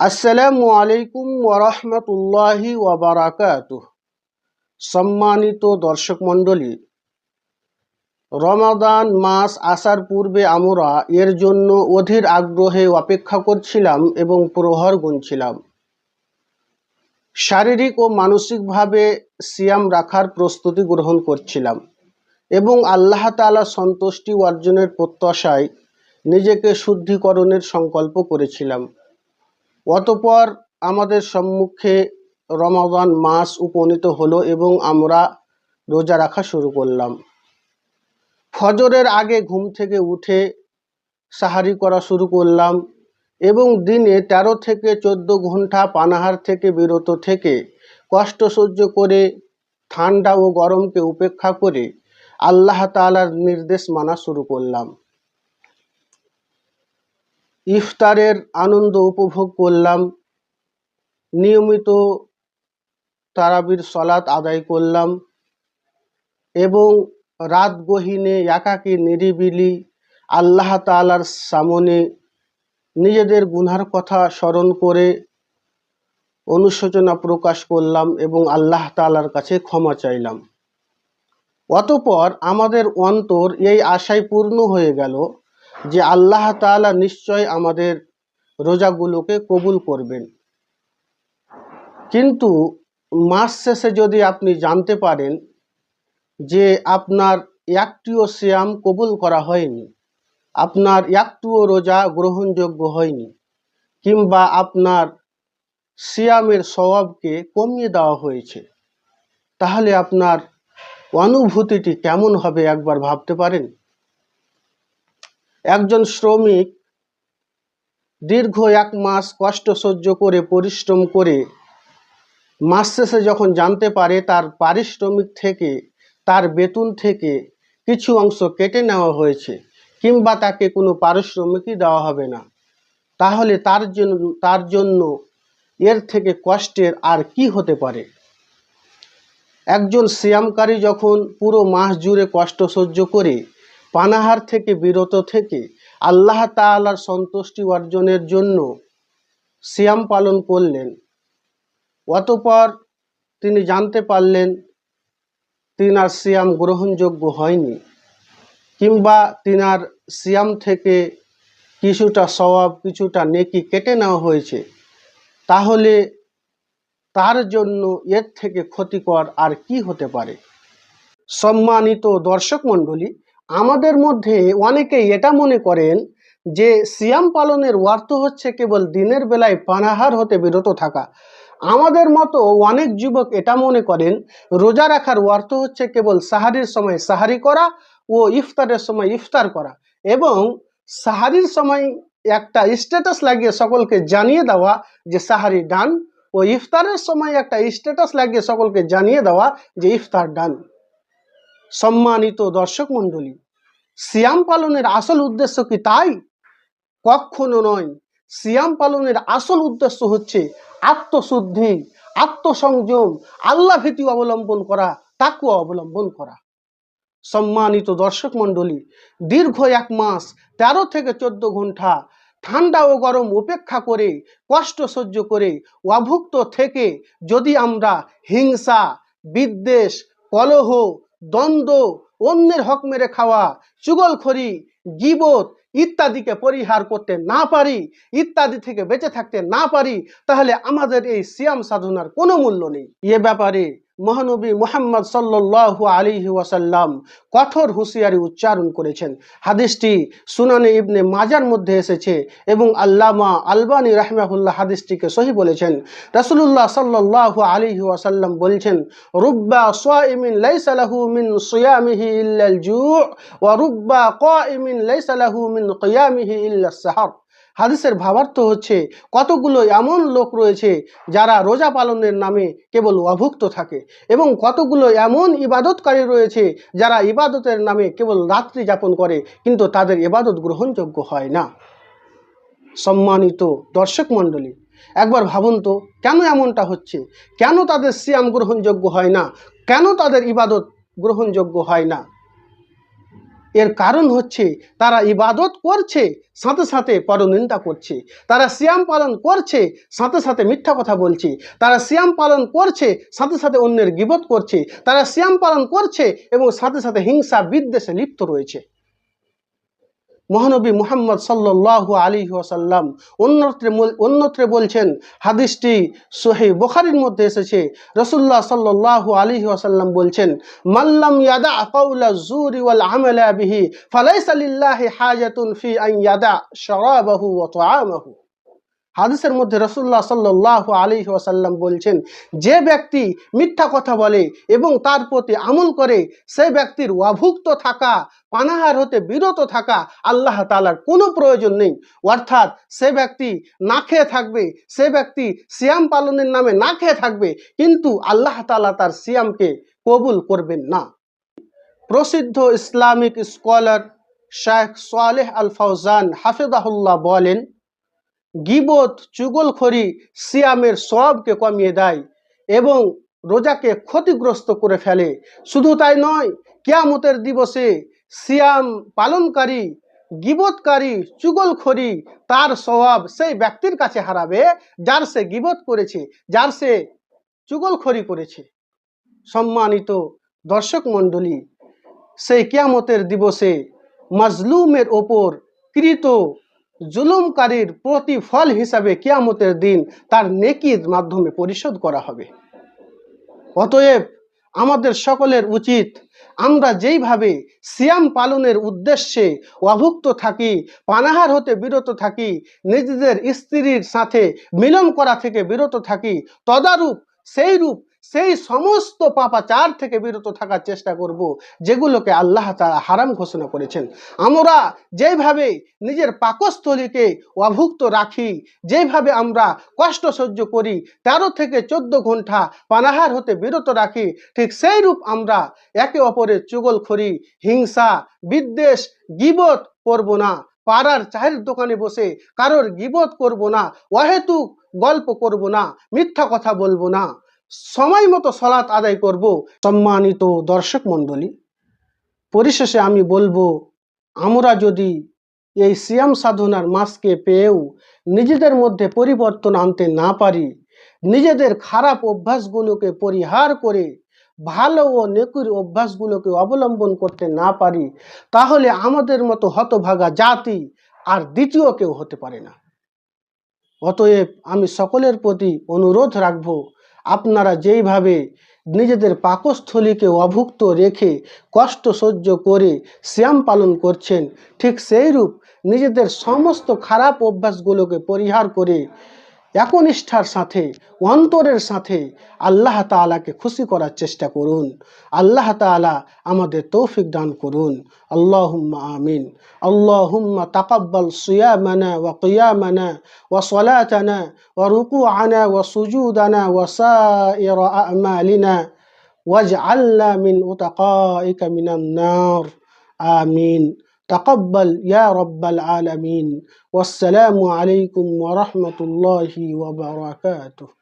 আসসালামু আলাইকুম ওরহমতুল্লাহি ওয়াবারাকাত সম্মানিত দর্শক মণ্ডলী, রমাদান মাস আসার পূর্বে আমরা এর জন্য অধীর আগ্রহে অপেক্ষা করছিলাম এবং প্রহর গুনছিলাম। শারীরিক ও মানসিকভাবে সিয়াম রাখার প্রস্তুতি গ্রহণ করছিলাম এবং আল্লাহ তাআলা সন্তুষ্টি অর্জনের প্রত্যাশায় নিজেকে শুদ্ধিকরণের সংকল্প করেছিলাম। অতপর আমাদের সম্মুখে রমাদান মাস উপনীত হলো এবং আমরা রোজা রাখা শুরু করলাম। ফজরের আগে ঘুম থেকে উঠে সাহারি করা শুরু করলাম এবং দিনে তেরো থেকে চোদ্দ ঘণ্টা পানাহার থেকে বিরত থেকে কষ্ট সহ্য করে, ঠান্ডা ও গরমকে উপেক্ষা করে আল্লাহ তাআলার নির্দেশ মানা শুরু করলাম। ইফতারের আনন্দ উপভোগ করলাম। নিয়মিত তারাবির সলাৎ আদায় করলাম এবং রাত গহীনে একাকী নিরিবিলি আল্লাহ তাআলার সামনে নিজেদের গুনহার কথা স্মরণ করে অনুশোচনা প্রকাশ করলাম এবং আল্লাহ তাআলার কাছে ক্ষমা চাইলাম। অতপর আমাদের অন্তর এই আশায় পূর্ণ হয়ে গেল যে আল্লাহ তাআলা নিশ্চয় আমাদের রোজাগুলোকে কবুল করবেন। কিন্তু মাস শেষে যদি আপনি জানতে পারেন যে আপনার একটিও সিয়াম কবুল করা হয়নি, আপনার একটুও রোজা গ্রহণযোগ্য হয়নি, কিংবা আপনার সিয়ামের স্বভাবকে কমিয়ে দেওয়া হয়েছে, তাহলে আপনার অনুভূতিটি কেমন হবে একবার ভাবতে পারেন? একজন শ্রমিক দীর্ঘ এক মাস কষ্ট সহ্য করে, পরিশ্রম করে মাস শেষে যখন জানতে পারে তার পারিশ্রমিক থেকে, তার বেতন থেকে কিছু অংশ কেটে নেওয়া হয়েছে কিংবা তাকে কোনো পারিশ্রমিকই দেওয়া হবে না, তাহলে তার জন্য তার জন্য এর থেকে কষ্টের আর কি হতে পারে? একজন সিয়ামকারী যখন পুরো মাস জুড়ে কষ্ট সহ্য করে পানাহার থেকে বিরত থেকে আল্লাহ তাআলার সন্তুষ্টি অর্জনের জন্য সিয়াম পালন করলেন। অতপর তিনি জানতে পারলেন, তিনার সিয়াম গ্রহণযোগ্য হয়নি কিংবা তিনার সিয়াম থেকে কিছুটা স্বভাব, কিছুটা নেকি কেটে নেওয়া হয়েছে। তাহলে তার জন্য এর থেকে ক্ষতিকর আর কি হতে পারে? সম্মানিত দর্শক মণ্ডলী আমাদের মধ্যে অনেকেই এটা মনে করেন যে সিয়াম পালনের অর্থ হচ্ছে কেবল দিনের বেলায় পানাহার হতে বিরত থাকা। আমাদের মতো অনেক যুবক এটা মনে করেন, রোজা রাখার অর্থ হচ্ছে কেবল সাহারির সময় সাহারি করা ও ইফতারের সময় ইফতার করা এবং সাহারির সময় একটা স্ট্যাটাস লাগিয়ে সকলকে জানিয়ে দেওয়া যে সাহারি ডান ও ইফতারের সময় একটা স্ট্যাটাস লাগিয়ে সকলকে জানিয়ে দেওয়া যে ইফতার ডান সম্মানিত দর্শক মণ্ডলী, সিয়াম পালনের আসল উদ্দেশ্য কি তাই? কখনো নয়। সিয়াম পালনের আসল উদ্দেশ্য হচ্ছে আত্মশুদ্ধি, আত্মসংযম, আল্লাহ ভীতি অবলম্বন করা তাকুয়া অবলম্বন করা। সম্মানিত দর্শক মণ্ডলী, দীর্ঘ এক মাস, তেরো থেকে চোদ্দ ঘণ্টা ঠান্ডা ও গরম উপেক্ষা করে, কষ্ট সহ্য করে, অভুক্ত থেকে যদি আমরা হিংসা, বিদ্বেষ, কলহ দ্বন্দ্ব, অন্যের হক মেরে খাওয়া চুগলখড়ি গিবত ইত্যাদিকে পরিহার করতে না পারি, ইত্যাদি থেকে বেঁচে থাকতে না পারি, তাহলে আমাদের এই সিয়াম সাধনার কোনো মূল্য নেই। এ ব্যাপারে মহানবী মোহাম্মদ সাল্লাল্লাহু আলাইহি ওয়াসাল্লাম কঠোর হুঁশিয়ারি উচ্চারণ করেছেন। হাদিসটি সুনানে ইবনে মাজার মধ্যে এসেছে এবং আল্লামা আলবানী রাহমাহুল্লাহ হাদিসটিকে সহি বলেছেন। রাসূলুল্লাহ সাল্লাল্লাহু আলাইহি ওয়াসাল্লাম বলছেন, রুব্বা সাইমিন লাইসা লাহু মিন সিয়ামিহি ইল্লাল জু' ওয়া রুব্বা কাইমিন লাইসা লাহু মিন কিয়ামিহি ইল্লাস সাহার। হাদিসের ভাবার্থ হচ্ছে, কতগুলো এমন লোক রয়েছে যারা রোজা পালনের নামে কেবল অভুক্ত থাকে এবং কতগুলো এমন ইবাদতকারী রয়েছে যারা ইবাদতের নামে কেবল রাত্রি যাপন করে, কিন্তু তাদের ইবাদত গ্রহণযোগ্য হয় না। সম্মানিত দর্শক মণ্ডলী, একবার ভাবুন তো, কেন এমনটা হচ্ছে? কেন তাদের সিয়াম গ্রহণযোগ্য হয় না? কেন তাদের ইবাদত গ্রহণযোগ্য হয় না? এর কারণ হচ্ছে তারা ইবাদত করছে, সাথে সাথে পরনিন্দা করছে। তারা শ্যাম পালন করছে, সাথে সাথে মিথ্যা কথা বলছে। তারা শ্যাম পালন করছে, সাথে সাথে অন্যের গিবত করছে। তারা শ্যাম পালন করছে এবং সাথে সাথে হিংসা বিদ্বেষে লিপ্ত রয়েছে। মহানবী মুহাম্মদ সাল্লাল্লাহু আলী ওয়াসাল্লাম অন্যত্রে অন্যত্রে বলছেন, হাদিসটি সোহে বোখারির মধ্যে এসেছে। রসুল্লাহ সাল্লাল্লাহু আলী ওয়াসাল্লাম বলছেন মাল্লাম ইয়াদা কাউলা জুরি ওয়াল আমালা বিহি, ফালাইসা লিল্লাহি হাজাতুন ফি আন ইয়াদা শারাবাহু ওয়া তাআমাহু হাদিসের মধ্যে রসুল্লাহ সাল্লাহ আলী ওয়াসাল্লাম বলছেন, যে ব্যক্তি মিথ্যা কথা বলে এবং তার প্রতি আমল করে, সে ব্যক্তির অভুক্ত থাকা, পানাহার হতে বিরত থাকা আল্লাহ তালার কোনো প্রয়োজন নেই। অর্থাৎ সে ব্যক্তি না খেয়ে থাকবে, সে ব্যক্তি সিয়াম পালনের নামে না খেয়ে থাকবে, কিন্তু আল্লাহ তালা তার সিয়ামকে কবুল করবেন না। প্রসিদ্ধ Islamic scholar Sheikh Saleh al Fawzan হাফিজাহুল্লাহ বলেন গিবত, চুগলখড়ি সিয়ামের সবকে কমিয়ে দেয় এবং রোজাকে ক্ষতিগ্রস্ত করে ফেলে। শুধু তাই নয়, কিয়ামতের দিবসে সিয়াম পালনকারী, গিবতকারী, চুগলখড়ি তার স্বভাব সেই ব্যক্তির কাছে হারাবে যার সে গিবত করেছে, যার সে চুগলখড়ি করেছে। সম্মানিত দর্শক মণ্ডলী, সেই কিয়ামতের দিবসে মাজলুমের ওপর কৃত জুলুমকারীর প্রতিফল হিসাবে কিয়ামতের দিন তার নেকির মাধ্যমে পরিশোধ করা হবে। অতএব আমাদের সকলের উচিত আমরা যেইভাবে সিয়াম পালনের উদ্দেশ্যে অভুক্ত থাকি, পানাহার হতে বিরত থাকি, নিজেদের স্ত্রীর সাথে মিলন করা থেকে বিরত থাকি, তদারূপ সেই রূপ সেই সমস্ত পাপাচার থেকে বিরত থাকার চেষ্টা করব, যেগুলোকে আল্লাহ তাআলা হারাম ঘোষণা করেছেন। আমরা যেভাবে নিজের পাকস্থলীকে অভুক্ত রাখি যেভাবে আমরা কষ্ট সহ্য করি, তেরো থেকে চোদ্দ ঘণ্টা পানাহার হতে বিরত রাখি, ঠিক সেই রূপ আমরা একে অপরের চুগলখড়ি হিংসা, বিদ্বেষ, গিবত করব না। পাড়ার চায়ের দোকানে বসে কারোর গিবত করব না, অহেতুক গল্প করব না, মিথ্যা কথা বলব না। সময় মতো সলাৎ আদায় করব। সম্মানিত দর্শক মণ্ডলী, পরিশেষে আমি বলব, আমরা যদি এই সিয়াম সাধনার মাসকে পেয়েও নিজেদের মধ্যে পরিবর্তন আনতে না পারি, নিজেদের খারাপ অভ্যাসগুলোকে পরিহার করে, ভালো ও নেকুর অভ্যাসগুলোকে অবলম্বন করতে না পারি, তাহলে আমাদের মতো হতভাগা জাতি আর দ্বিতীয় কেউ হতে পারে না। অতএব আমি সকলের প্রতি অনুরোধ রাখব আপনারা যেইভাবে নিজেদের পাকস্থলীকে অভুক্ত রেখে কষ্ট সহ্য করে শ্যাম পালন করছেন, ঠিক সেইরূপ নিজেদের সমস্ত খারাপ অভ্যাসগুলোকে পরিহার করে একনিষ্ঠার সাথে অন্তরের সাথে আল্লাহ তাআলাকে খুশি করার চেষ্টা করুন আল্লাহ তাআলা আমাদের তৌফিক দান করুন আল্লাহুম্মা আমিন আল্লাহুম্মা তাকাব্বাল সিয়ামানা ওয়া কিয়ামানা ওয়া সালাতানা ওয়া রুকুআনা ওয়া সুজুদানা ওয়া সাইরা আমালিনা واجعلنا من أتقائك من النار آمين تقبل يا رب العالمين. والسلام عليكم ورحمة الله وبركاته.